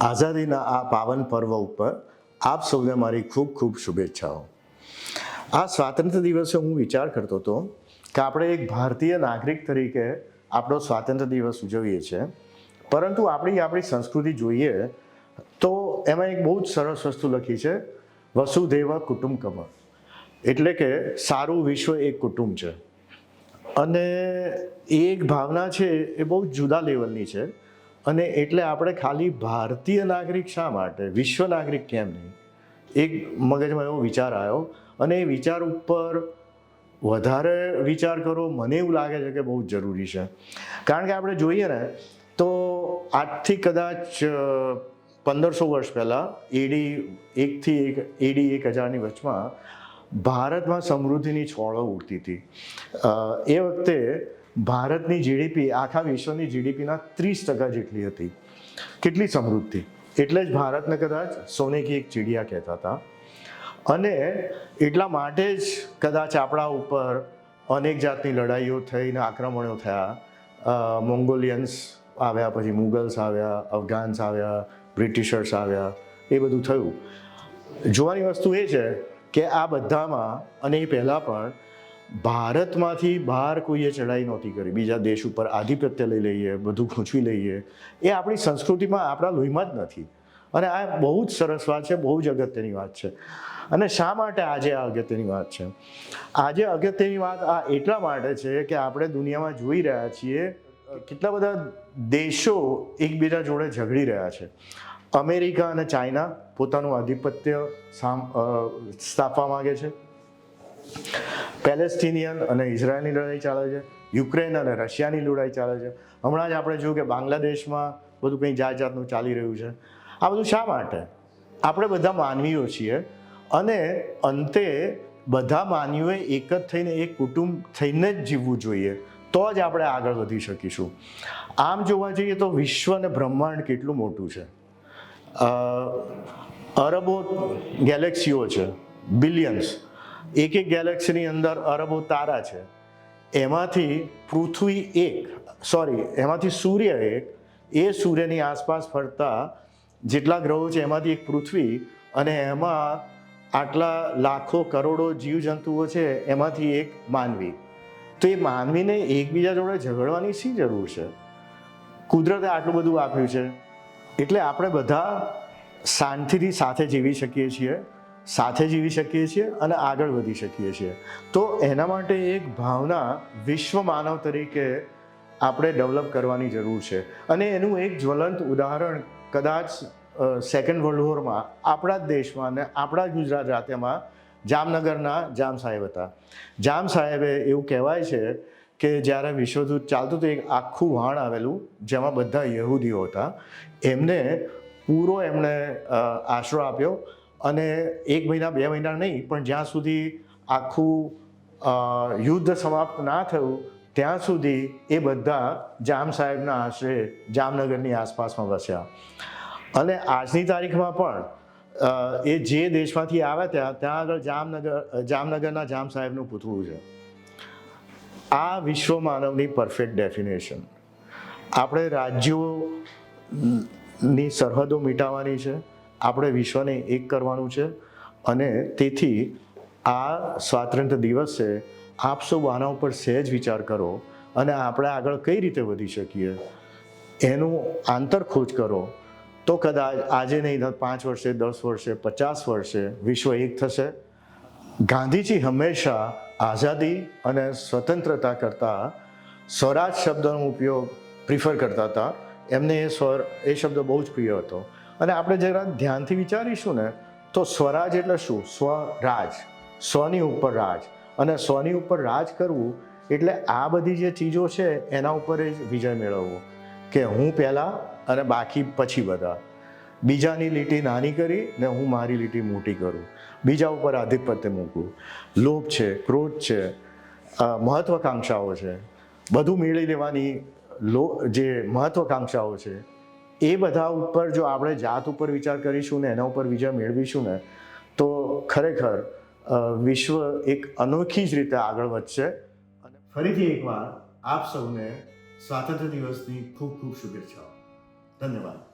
આઝાદીના આ પાવન પર્વ ઉપર આપ સૌને મારી ખૂબ ખૂબ શુભેચ્છાઓ. આ સ્વાતંત્ર્ય દિવસે હું વિચાર કરતો હતો કે આપણે એક ભારતીય નાગરિક તરીકે આપણો સ્વાતંત્ર્ય દિવસ ઉજવીએ છીએ. પરંતુ આપણી આપણી સંસ્કૃતિ જોઈએ તો એમાં એક બહુ જ સરસ વસ્તુ લખી છે, વસુધૈવ કુટુંબકમ એટલે કે સારું વિશ્વ એક કુટુંબ છે. અને એ એક ભાવના છે, એ બહુ જુદા લેવલની છે. અને એટલે આપણે ખાલી ભારતીય નાગરિક શા માટે? વિશ્વ નાગરિક કેમ નહીં? એક મગજમાં એવો વિચાર આવ્યો અને એ વિચાર ઉપર વધારે વિચાર કરો, મને એવું લાગે છે કે બહુ જ જરૂરી છે. કારણ કે આપણે જોઈએ ને, તો આજથી કદાચ પંદરસો વર્ષ પહેલાં એડી એકથી એક એડી એક હજારની વચમાં ભારતમાં સમૃદ્ધિની છોડો ઉડતી હતી. એ વખતે ભારતની જીડીપી આખા વિશ્વની જીડીપીના ત્રીસ ટકા જેટલી હતી. કેટલી સમૃદ્ધિ? એટલે જ ભારતને કદાચ સોને કી એક ચીડિયા કહેતા હતા. અને એટલા માટે જ કદાચ આપણા ઉપર અનેક જાતની લડાઈઓ થઈને આક્રમણો થયા. મોંગોલિયન્સ આવ્યા, પછી મુગલ્સ આવ્યા અફઘાન્સ આવ્યા બ્રિટિશર્સ આવ્યા. એ બધું થયું. જોવાની વસ્તુ એ છે કે આ બધામાં અને એ પહેલાં પણ ભારતમાંથી બહાર કોઈએ ચડાઈ નહોતી કરી. બીજા દેશ ઉપર આધિપત્ય લઈ લઈએ, બધું ખૂંચવી લઈએ. એ આપણી સંસ્કૃતિમાં આપણા લોહીમાં જ નથી. અને આ બહુ જ સરસ વાત છે, બહુ જ અગત્યની વાત છે. અને શા માટે આજે આ અગત્યની વાત છે? આજે અગત્યની વાત આ એટલા માટે છે કે આપણે દુનિયામાં જોઈ રહ્યા છીએ કેટલા બધા દેશો એકબીજા જોડે ઝઘડી રહ્યા છે. અમેરિકા અને ચાઇના પોતાનું આધિપત્ય સ્થાપવા માગે છે. પેલેસ્ટિનિયન અને ઇઝરાયલની લડાઈ ચાલે છે, યુક્રેન અને રશિયાની લડાઈ ચાલે છે. હમણાં જ આપણે જોયું કે બાંગ્લાદેશમાં બધું કંઈ જાત જાતનું ચાલી રહ્યું છે. આ બધું શા માટે? આપણે બધા માનવીઓ છીએ અને અંતે બધા માનવીઓએ એક જ થઈને એક કુટુંબ થઈને જ જીવવું જોઈએ. તો જ આપણે આગળ વધી શકીશું. આમ જોવા જઈએ તો વિશ્વ અને બ્રહ્માંડ કેટલું મોટું છે? અરબો ગેલેક્સીઓ છે, બિલિયન્સ. એક એક ગેલેક્સીની અંદર અરબો તારા છે. એમાંથી પૃથ્વી એક સોરી એમાંથી સૂર્ય એક, એ સૂર્યની આસપાસ ફરતા જેટલા ગ્રહો છે એમાંથી એક પૃથ્વી અને એમાં આટલા લાખો કરોડો જીવજંતુઓ છે એમાંથી એક માનવી. તો એ માનવીને એકબીજા જોડે ઝઘડવાની શી જરૂર છે? કુદરતે આટલું બધું આપ્યું છે. એટલે આપણે બધા શાંતિથી સાથે જીવી શકીએ છીએ. સાથે જીવી શકીએ છીએ અને આગળ વધી શકીએ છીએ. તો એના માટે એક ભાવના વિશ્વ માનવ તરીકે આપણે ડેવલપ કરવાની જરૂર છે. અને એનું એક જ્વલંત ઉદાહરણ કદાચ સેકન્ડ વર્લ્ડ વોરમાં આપણા જ દેશમાં અને આપણા જ ગુજરાત રાજ્યમાં જામનગરના જામ સાહેબ હતા. જામ સાહેબે એવું કહેવાય છે કે જ્યારે વિશ્વદૂત ચાલતું હતું, એક આખું વાણ આવેલું જેમાં બધા યહૂદીઓ હતા, એમને પૂરો એમણે આશરો આપ્યો અને એક મહિના, બે મહિના નહીં, પણ જ્યાં સુધી આખું યુદ્ધ સમાપ્ત ના થયું, ત્યાં સુધી એ બધા જામ સાહેબના આશરે જામનગરની આસપાસમાં વસ્યા. અને આજની તારીખમાં પણ એ જે દેશમાંથી આવ્યા ત્યાં ત્યાં આગળ જામનગર, જામનગરના જામ સાહેબનું પૂતળું છે. આ વિશ્વ માનવની પરફેક્ટ ડેફિનેશન આપણે રાજ્યોની સરહદો મીટાવવાની છે. આપણે વિશ્વને એક કરવાનું છે અને તેથી આ સ્વાતંત્ર્ય દિવસે આપ સૌ આના ઉપર સહેજ વિચાર કરો અને આપણે આગળ કઈ રીતે વધી શકીએ. એનું આંતરખોજ કરો. તો કદાચ આજે નહીં પાંચ વર્ષે, દસ વર્ષે, પચાસ વર્ષે વિશ્વ એક થશે. ગાંધીજી હંમેશા આઝાદી અને સ્વતંત્રતા કરતાં સ્વરાજ શબ્દનો ઉપયોગ પ્રિફર કરતા હતા. એમને એ સ્વર, એ શબ્દ બહુ જ પ્રિય હતો. અને આપણે જરા ધ્યાનથી વિચારીશું ને, તો સ્વરાજ એટલે શું? સ્વરાજ. સ્વની ઉપર રાજ. અને સ્વની ઉપર રાજ કરવું એટલે આ બધી જે ચીજો છે, એના ઉપર જ વિજય મેળવવો. કે હું પહેલાં અને બાકી પછી બધા. બીજાની લીટી નાની કરી ને હું મારી લીટી મોટી કરું. બીજા ઉપર આધિપત્ય મૂકું લોભ છે, ક્રોધ છે મહત્વકાંક્ષાઓ છે. બધું મેળવી લેવાની લો, જે મહત્વકાંક્ષાઓ છે એ બધા ઉપર જો આપણે જાત ઉપર વિચાર કરીશું ને એના ઉપર વિજય મેળવીશું ને, તો ખરેખર વિશ્વ એક અનોખી જ રીતે આગળ વધશે. અને ફરીથી એકવાર આપ સૌને સ્વાતંત્ર્ય દિવસની ખૂબ ખૂબ શુભેચ્છાઓ. ધન્યવાદ.